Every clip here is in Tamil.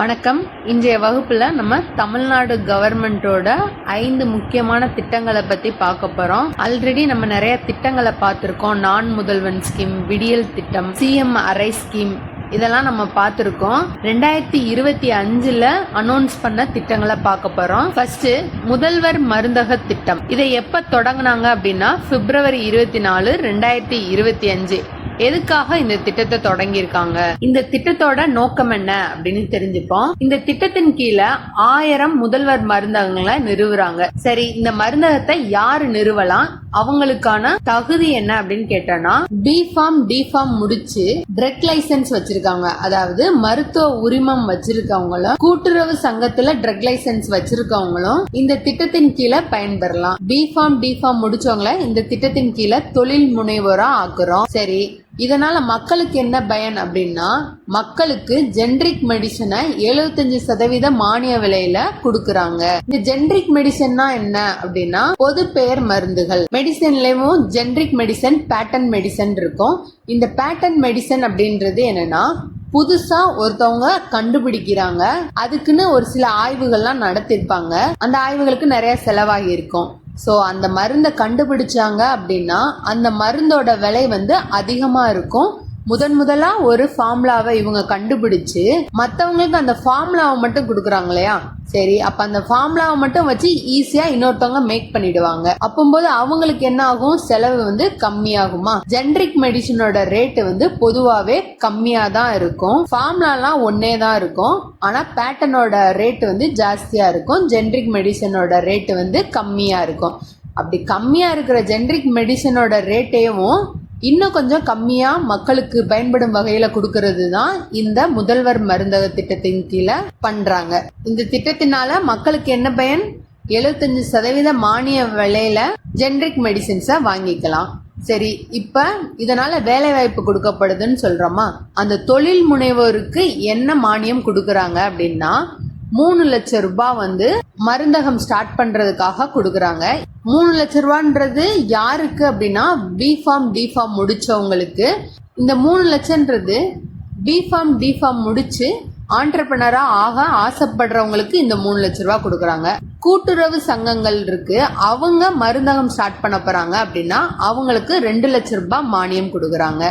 வணக்கம். இன்றைய வகுப்பில் நம்ம தமிழ்நாடு கவர்மெண்ட்டோட ஐந்து முக்கியமான திட்டங்களை பற்றி பார்க்க போகிறோம் ஆல்ரெடி நம்ம நிறைய திட்டங்களை பார்த்துருக்கோம். நான் முதல்வன் ஸ்கீம் விடியல் திட்டம் சிஎம் அரை ஸ்கீம் இதெல்லாம் நம்ம பார்த்துருக்கோம். ரெண்டாயிரத்தி இருபத்தி அஞ்சுல அனௌன்ஸ் பண்ண திட்டங்களை பார்க்க போறோம். ஃபர்ஸ்ட் முதல்வர் மருந்தக திட்டம். இதை எப்ப தொடங்கினாங்க அப்படின்னா பிப்ரவரி இருபத்தி நாலு ரெண்டாயிரத்தி இருபத்தி அஞ்சு. எதுக்காக இந்த திட்டத்தை தொடங்கியிருக்காங்க? இந்த திட்டத்தோட நோக்கம் என்ன அப்படின்னு தெரிஞ்சுப்போம். இந்த திட்டத்தின் கீழே ஆயிரம் முதல்வர் மருந்தகங்களை நிறுவுறாங்க. சரி இந்த மருந்தகத்தை யாரு நிறுவலாம்? அவங்களுக்கான தகுதி என்ன அப்படின்னு கேட்டோம்னா பி ஃபார்ம் டி ஃபார்ம் முடிச்சு ட்ரக் லைசன்ஸ் வச்சிருக்காங்க. அதாவது மருத்துவ உரிமம் வச்சிருக்கவங்களும் கூட்டுறவு சங்கத்துல ட்ரக் லைசன்ஸ் வச்சிருக்கவங்களும் இந்த திட்டத்தின் கீழே பயன்பெறலாம். பி ஃபார்ம் டி ஃபார்ம் முடிச்சவங்கள இந்த திட்டத்தின் கீழே தொழில் முனைவோரா ஆக்குறோம். சரி இதனால் மக்களுக்கு என்ன பயன் அப்படின்னா மக்களுக்கு ஜென்ரிக் மெடிசனை 75% சதவீத மானிய விலையில கொடுக்கறாங்க. இந்த ஜென்ரிக் மெடிசன்னா என்ன அப்படின்னா பொது பெயர் மருந்துகள். மெடிசன்லயும் ஜென்ரிக் மெடிசன் பேட்டன் மெடிசன் இருக்கும். இந்த பேட்டன் மெடிசன் அப்படின்றது என்னன்னா புதுசா ஒருத்தவங்க கண்டுபிடிக்கிறாங்க. அதுக்குன்னு ஒரு சில ஆய்வுகள்லாம் நடத்திருப்பாங்க. அந்த ஆய்வுகளுக்கு நிறைய செலவாகி இருக்கும் ஸோ அந்த மருந்தை கண்டுபிடிச்சாங்க அப்படின்னா அந்த மருந்தோட விலை வந்து அதிகமாக இருக்கும். முதன் முதலா ஒரு ஃபார்முலாவை இவங்க கண்டுபிடிச்சு மற்றவங்களுக்கு அந்த ஃபார்முலாவை மட்டும் கொடுக்குறாங்க இல்லையா சரி அப்ப அந்த ஃபார்முலாவை மட்டும் வச்சு ஈஸியா இன்னொருத்தவங்க மேக் பண்ணிடுவாங்க. அப்போது அவங்களுக்கு என்ன ஆகும் செலவு வந்து கம்மியாகுமா? ஜென்ரிக் மெடிசனோட ரேட்டு வந்து பொதுவாகவே கம்மியா தான் இருக்கும். ஃபார்முலாலாம் ஒன்னே தான் இருக்கும். ஆனா பேட்டனோட ரேட்டு வந்து ஜாஸ்தியா இருக்கும். ஜென்ரிக் மெடிசனோட ரேட்டு வந்து கம்மியா இருக்கும். அப்படி கம்மியா இருக்கிற ஜென்ரிக் மெடிசனோட ரேட்டையும் இன்னும் கொஞ்சம் கம்மியாக மக்களுக்கு பயன்படும் வகையில் கொடுக்கறது தான் இந்த முதல்வர் மருந்தக திட்டத்தின் கீழே பண்ணுறாங்க இந்த திட்டத்தினால மக்களுக்கு என்ன பயன்? 75% சதவீத மானிய விலையில ஜென்ரிக் மெடிசின்ஸை வாங்கிக்கலாம். சரி இப்ப இதனால வேலை வாய்ப்பு கொடுக்கப்படுதுன்னு சொல்றோமா? அந்த தொழில் முனைவோருக்கு என்ன மானியம் கொடுக்கறாங்க அப்படின்னா மூணு லட்சம் ரூபாய் வந்து மருந்தகம் ஸ்டார்ட் பண்றதுக்காக கொடுக்குறாங்க. மூணு லட்ச ரூபான்றது யாருக்கு அப்படின்னா பிஃபார்ம் ஃபார்ம் டி முடிச்சவங்களுக்கு. இந்த மூணு லட்சம்ன்றது பி ஃபார்ம் டி ஃபார்ம் முடிச்சு ஆக ஆசைப்படுறவங்களுக்கு இந்த மூணு லட்ச ரூபாய் கொடுக்குறாங்க. கூட்டுறவு சங்கங்கள் இருக்கு. அவங்க மருந்தகம் ஸ்டார்ட் பண்ண போறாங்க அப்படின்னா அவங்களுக்கு ரெண்டு லட்ச ரூபாய் மானியம் கொடுக்குறாங்க.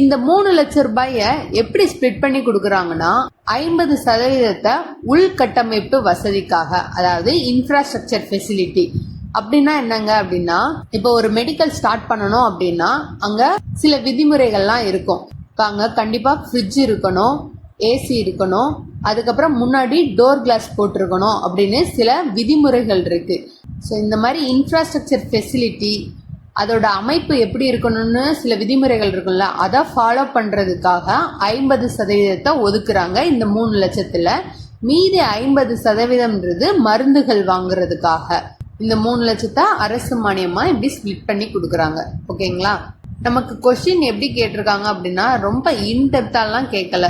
இந்த மூணு லட்ச ரூபாய எப்படி ஸ்ப்ளிட் பண்ணி கொடுக்குறாங்கன்னா ஐம்பது சதவீதத்தை உள்கட்டமைப்பு வசதிக்காக அதாவது இன்ஃப்ராஸ்ட்ரக்சர் ஃபெசிலிட்டி அப்படின்னா என்னங்க அப்படின்னா இப்போ ஒரு மெடிக்கல் ஸ்டார்ட் பண்ணணும் அப்படின்னா அங்க சில விதிமுறைகள்லாம் இருக்கும். இப்போ அங்க கண்டிப்பா ஃப்ரிட்ஜ் இருக்கணும் ஏசி இருக்கணும் அதுக்கப்புறம் முன்னாடி டோர் கிளாஸ் போட்டிருக்கணும் அப்படின்னு சில விதிமுறைகள் இருக்கு. ஸோ இந்த மாதிரி இன்ஃப்ராஸ்ட்ரக்சர் ஃபெசிலிட்டி அதோட அமைப்பு எப்படி இருக்கணும்னு சில விதிமுறைகள் இருக்கும்ல அதை ஃபாலோ பண்ணுறதுக்காக ஐம்பது சதவீதத்தை ஒதுக்குறாங்க இந்த மூணு லட்சத்தில். மீதி ஐம்பது சதவீதம்ன்றது மருந்துகள் வாங்குறதுக்காக. இந்த மூணு லட்சத்தை அரசு மானியமாக இப்படி ஸ்ப்ளிட் பண்ணி கொடுக்குறாங்க. ஓகேங்களா? நமக்கு கொஷின் எப்படி கேட்டிருக்காங்க அப்படின்னா ரொம்ப இன்டெப்த்தாலாம் கேட்கல.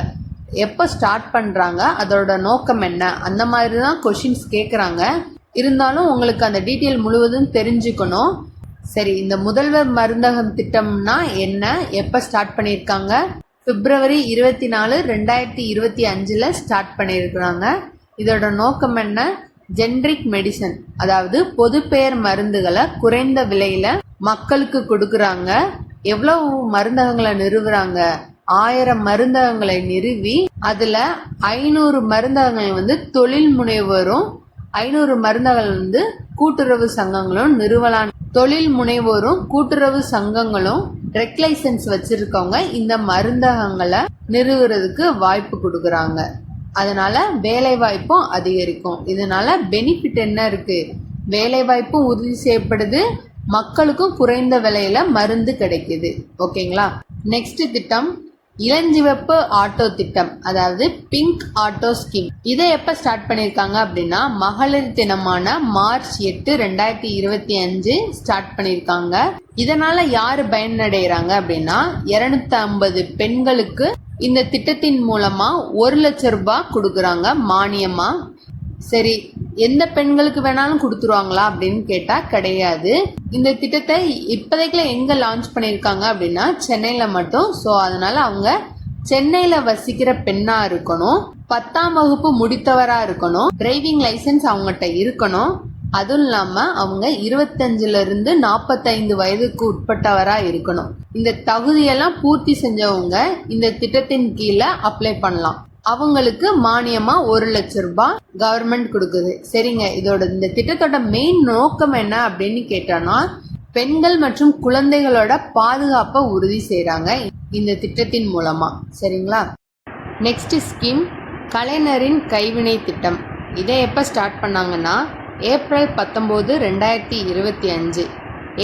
எப்போ ஸ்டார்ட் பண்ணுறாங்க அதோட நோக்கம் என்ன? அந்த மாதிரி தான் கொஷின்ஸ் கேட்குறாங்க. இருந்தாலும் உங்களுக்கு அந்த டீட்டெயில் முழுவதும் தெரிஞ்சுக்கணும். சரி இந்த முதல்வர் மருந்தகம் திட்டம்னா என்ன? எப்போ ஸ்டார்ட் பண்ணியிருக்காங்க பிப்ரவரி இருபத்தி நாலு ரெண்டாயிரத்தி இருபத்தி அஞ்சில் ஸ்டார்ட் பண்ணியிருக்கிறாங்க இதோட நோக்கம் என்ன? ஜென்ரிக் மெடிசன் அதாவது பொது பெயர் மருந்துகளை குறைந்த விலையில மக்களுக்கு கொடுக்குறாங்க. எவ்வளவு மருந்தகங்களை நிறுவுறாங்க? ஆயிரம் மருந்தகங்களை நிறுவி அதுல ஐநூறு மருந்தகங்கள் வந்து தொழில் முனைவரும் ஐநூறு மருந்தகங்கள் வந்து கூட்டுறவு சங்கங்களும் நிறுவலாம் தொழில் முனைவோரும் கூட்டுறவு சங்கங்களும் ட்ரெக் லைசன்ஸ் வச்சிருக்கவங்க இந்த மருந்தகங்களை நிறுவுறதுக்கு வாய்ப்பு கொடுக்குறாங்க. அதனால வேலை வாய்ப்பும் அதிகரிக்கும். இதனால பெனிஃபிட் என்ன இருக்கு? வேலை வாய்ப்பும் உறுதி செய்யப்படுது. மக்களுக்கும் குறைந்த விலையில மருந்து கிடைக்குது. ஓகேங்களா? நெக்ஸ்ட் திட்டம் இளஞ்சிவப்பு ஆட்டோ திட்டம் அதாவது பிங்க் ஆட்டோ ஸ்கீம் இதை எப்ப ஸ்டார்ட் பண்ணிருக்காங்க அப்படின்னா மகளிர் தினமான மார்ச் எட்டு ரெண்டாயிரத்தி இருபத்தி அஞ்சு ஸ்டார்ட் பண்ணிருக்காங்க. இதனால யாரு பயனடைகிறாங்க அப்படின்னா இருநூத்தி ஐம்பது பெண்களுக்கு இந்த திட்டத்தின் மூலமா ஒரு லட்சம் ரூபாய் கொடுக்குறாங்க மானியமா சரி எந்த பெண்களுக்கு வேணாலும் கொடுத்துருவாங்களா அப்படின்னு கேட்டா கிடையாது. இந்த திட்டத்தை இப்போதைக்குல எங்க லான்ச் பண்ணியிருக்காங்க அப்படின்னா சென்னையில மட்டும். ஸோ அதனால அவங்க சென்னையில வசிக்கிற பெண்ணா இருக்கணும். பத்தாம் வகுப்பு முடித்தவரா இருக்கணும். டிரைவிங் லைசென்ஸ் அவங்ககிட்ட இருக்கணும். அதுவும் இல்லாம அவங்க இருபத்தஞ்சுல இருந்து நாற்பத்தைந்து வயதுக்கு உட்பட்டவரா இருக்கணும். இந்த தகுதியெல்லாம் பூர்த்தி செஞ்சவங்க இந்த திட்டத்தின் கீழே அப்ளை பண்ணலாம். அவங்களுக்கு மானியமா ஒரு லட்சம் ரூபாய் கவர்மெண்ட் கொடுக்குது. சரிங்க. இதோட இந்த திட்டத்தோட மெயின் நோக்கம் என்ன அப்படின்னு கேட்டோம்னா பெண்கள் மற்றும் குழந்தைகளோட பாதுகாப்பை உறுதி செய்கிறாங்க இந்த திட்டத்தின் மூலமா. சரிங்களா? நெக்ஸ்ட் ஸ்கீம் கலைஞரின் கைவினை திட்டம். இதை எப்போ ஸ்டார்ட் பண்ணாங்கன்னா ஏப்ரல் பத்தொம்போது ரெண்டாயிரத்தி இருபத்தி அஞ்சு.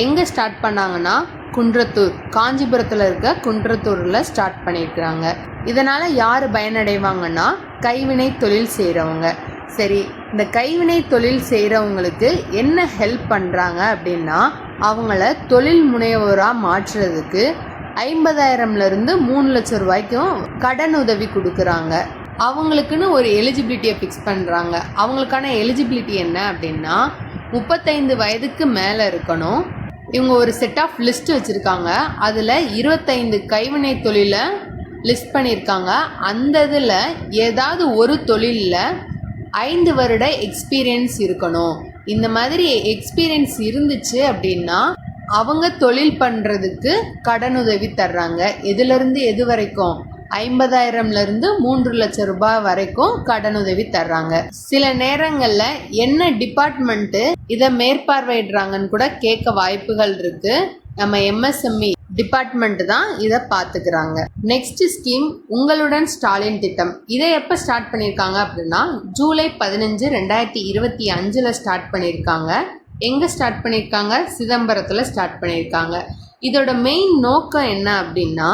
எங்கே ஸ்டார்ட் பண்ணாங்கன்னா குன்றத்தூர். காஞ்சிபுரத்தில் இருக்க குன்றத்தூரில் ஸ்டார்ட் பண்ணியிருக்கிறாங்க இதனால் யார் பயனடைவாங்கன்னா கைவினை தொழில் செய்கிறவங்க சரி இந்த கைவினை தொழில் செய்கிறவங்களுக்கு என்ன ஹெல்ப் பண்ணுறாங்க அப்படின்னா அவங்கள தொழில் முனைவோராக மாற்றுறதுக்கு ஐம்பதாயிரம்லேருந்து மூணு லட்சம் ரூபாய்க்கும் கடன் உதவி கொடுக்குறாங்க. அவங்களுக்குன்னு ஒரு எலிஜிபிலிட்டியை ஃபிக்ஸ் பண்ணுறாங்க அவங்களுக்கான எலிஜிபிலிட்டி என்ன அப்படின்னா முப்பத்தைந்து வயதுக்கு மேலே இருக்கணும். இவங்க ஒரு செட் ஆஃப் லிஸ்ட் வச்சுருக்காங்க. அதில் இருபத்தைந்து கைவினை தொழிலை லிஸ்ட் பண்ணியிருக்காங்க அந்த இதில் ஏதாவது ஒரு தொழிலில் ஐந்து வருட எக்ஸ்பீரியன்ஸ் இருக்கணும். இந்த மாதிரி எக்ஸ்பீரியன்ஸ் இருந்துச்சு அப்படின்னா அவங்க தொழில் பண்ணுறதுக்கு கடனுதவி தர்றாங்க. எதுலேருந்து எது வரைக்கும்? ஐம்பதாயிரம்லேருந்து மூன்று லட்சம் ரூபாய் வரைக்கும் கடனுதவி தர்றாங்க. சில நேரங்களில் என்ன டிபார்ட்மெண்ட்டு இதை மேற்பார்வையிடுறாங்கன்னு கூட கேட்க வாய்ப்புகள் இருக்கு. நம்ம எம்எஸ்எம்இ டிபார்ட்மெண்ட் தான் இதை பார்த்துக்கிறாங்க. நெக்ஸ்ட் ஸ்கீம் உங்களுடன் ஸ்டாலின் திட்டம். இதை எப்போ ஸ்டார்ட் பண்ணியிருக்காங்க அப்படின்னா ஜூலை பதினஞ்சு ரெண்டாயிரத்தி இருபத்தி அஞ்சில் ஸ்டார்ட் பண்ணியிருக்காங்க. எங்கே ஸ்டார்ட் பண்ணியிருக்காங்க? சிதம்பரத்தில் ஸ்டார்ட் பண்ணியிருக்காங்க. இதோட மெயின் நோக்கம் என்ன அப்படின்னா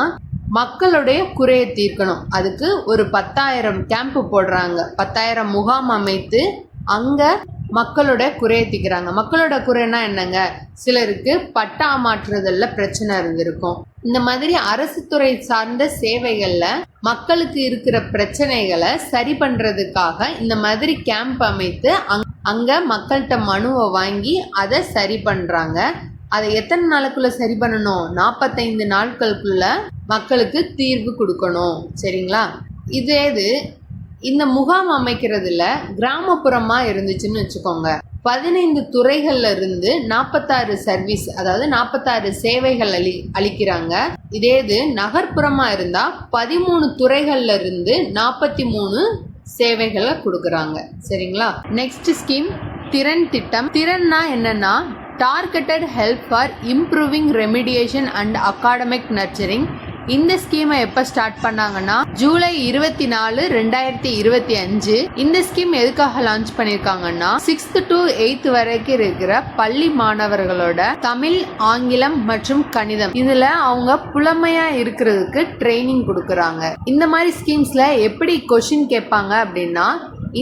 மக்களுடைய குறையை தீர்க்கணும். அதுக்கு ஒரு பத்தாயிரம் கேம்ப் போடுறாங்க. பத்தாயிரம் முகாம் அமைத்து அங்கே மக்களோட குறையை தீர்க்கிறாங்க. மக்களோட குறைனா என்னங்க? சிலருக்கு பட்டா மாற்றுதலில் பிரச்சனை இருந்திருக்கும். இந்த மாதிரி அரசு துறை சார்ந்த சேவைகள்ல மக்களுக்கு இருக்கிற பிரச்சனைகளை சரி பண்றதுக்காக இந்த மாதிரி கேம்ப் அமைத்து அங்- அங்க மக்கள்கிட்ட மனுவை வாங்கி அதை சரி பண்றாங்க. அதை எத்தனை நாளுக்குள்ள சரி பண்ணணும்? நாற்பத்தைந்து நாட்களுக்குள்ள மக்களுக்கு தீர்வு கொடுக்கணும். சரிங்களா? இதே இது இந்த முகாம் அமைக்கிறதுல கிராமப்புறமா இருந்துச்சுன்னு வச்சுக்கோங்க. பதினைந்து துறைகள்ல இருந்து நாற்பத்தாறு சர்வீஸ் அதாவது நாற்பத்தாறு சேவைகள் அளி அளிக்கிறாங்க. இதே இது நகர்ப்புறமா இருந்தா பதிமூணு துறைகள்ல இருந்து நாற்பத்தி மூணு சேவைகளை கொடுக்குறாங்க. சரிங்களா? நெக்ஸ்ட் ஸ்கீம் திறன் திட்டம். திறன்னா என்னன்னா targeted help for improving remediation and academic nurturing இந்த ஸ்கீமை எப்போ ஸ்டார்ட் பண்ணாங்கன்னா ஜூலை இருபத்தி நாலு ரெண்டாயிரத்தி இருபத்தி அஞ்சு. இந்த ஸ்கீம் எதுக்காக லான்ச் பண்ணியிருக்காங்கன்னா சிக்ஸ்த் டு எயித் வரைக்கும் இருக்கிற பள்ளி மாணவர்களோட தமிழ் ஆங்கிலம் மற்றும் கணிதம். இதில் அவங்க புலமையா இருக்கிறதுக்கு ட்ரைனிங் கொடுக்குறாங்க. இந்த மாதிரி ஸ்கீம்ஸில் எப்படி கொஷின் கேட்பாங்க அப்படின்னா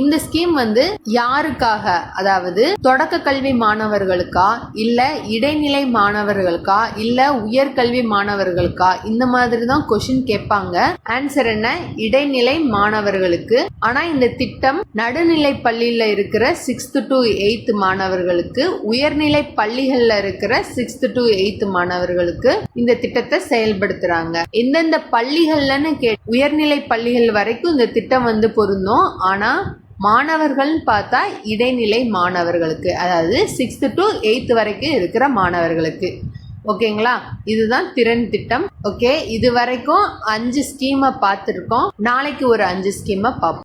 இந்த ஸ்கீம் வந்து யாருக்காக? அதாவது தொடக்க கல்வி மாணவர்களுக்கா? இல்ல இடைநிலை மாணவர்களுக்கா? இல்ல உயர்கல்வி மாணவர்களுக்கா? இந்த மாதிரி தான் கொஷின் கேட்பாங்க. ஆன்சர் என்ன? இடைநிலை மாணவர்களுக்கு. ஆனா இந்த திட்டம் நடுநிலை பள்ளியில இருக்கிற சிக்ஸ்த் டு எயித்து மாணவர்களுக்கு உயர்நிலை பள்ளிகள்ல இருக்கிற சிக்ஸ்த் டு எயித் மாணவர்களுக்கு இந்த திட்டத்தை செயல்படுத்துறாங்க. எந்தெந்த பள்ளிகள்லன்னு கே உயர்நிலை பள்ளிகள் வரைக்கும் இந்த திட்டம் வந்து பொருந்தும். ஆனா மாணவர்கள்னு பார்த்தா இடைநிலை மாணவர்களுக்கு அதாவது சிக்ஸ்த்து டு எயித்து வரைக்கும் இருக்கிற மாணவர்களுக்கு. ஓகேங்களா? இதுதான் திறன் திட்டம். ஓகே இது வரைக்கும் அஞ்சு ஸ்கீமை பார்த்துருக்கோம். நாளைக்கு ஒரு அஞ்சு ஸ்கீமை பார்ப்போம்.